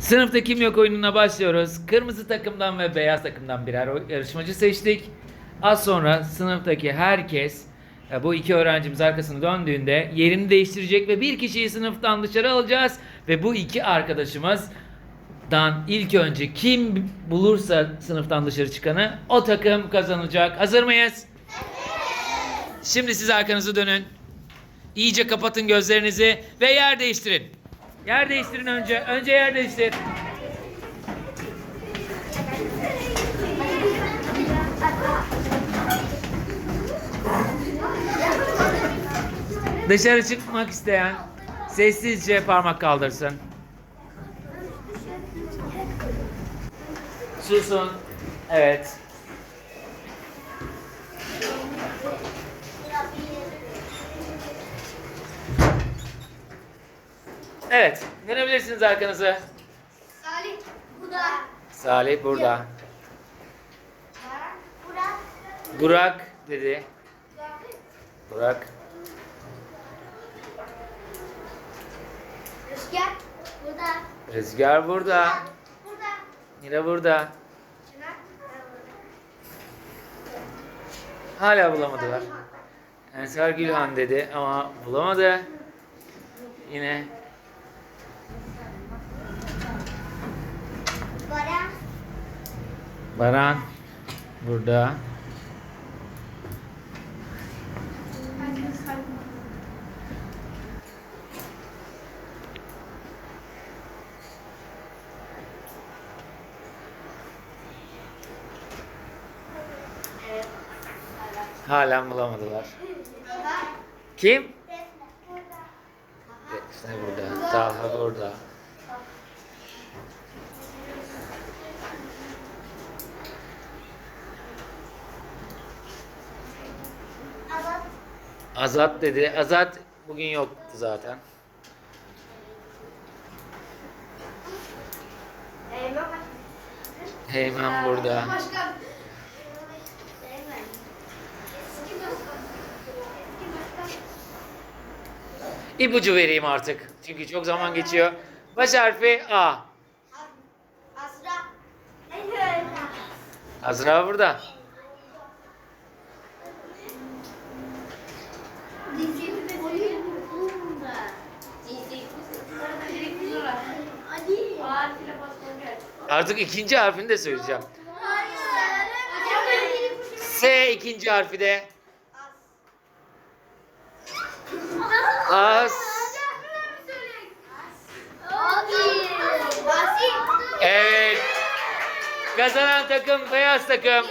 Sınıfta kim yok oyununa başlıyoruz. Kırmızı takımdan ve beyaz takımdan birer yarışmacı seçtik. Az sonra sınıftaki herkes e, bu iki öğrencimiz arkasını döndüğünde yerini değiştirecek ve bir kişiyi sınıftan dışarı alacağız ve bu iki arkadaşımızdan ilk önce kim bulursa sınıftan dışarı çıkanı o takım kazanacak. Hazır mıyız? Şimdi siz arkanızı dönün. İyice kapatın gözlerinizi ve yer değiştirin. Yer değiştirin önce. Önce yer değiştir. Dışarı çıkmak isteyen sessizce parmak kaldırsın. Susun. Evet. Evet. Dönebilirsiniz arkanızı. Salih burada. Salih burada. Burak. Burak dedi. Burak. Rüzgar. Burada. Rüzgar burada. Burada. Mira burada. Çınar. Hala bulamadılar. Ensar Gülhan dedi ama bulamadı. Yine Baran. Baran burada. Hala bulamadılar. Kim? Burada. Defne burada. Burada. Azat. Azat dedi. Azat bugün yoktu zaten. Heymen burada. İpucu vereyim artık. Çünkü çok zaman geçiyor. Baş harfi A. Azra. Azra burada. Artık ikinci harfini de söyleyeceğim. S ikinci harfi de. As. Evet. Kazanan takım beyaz takım.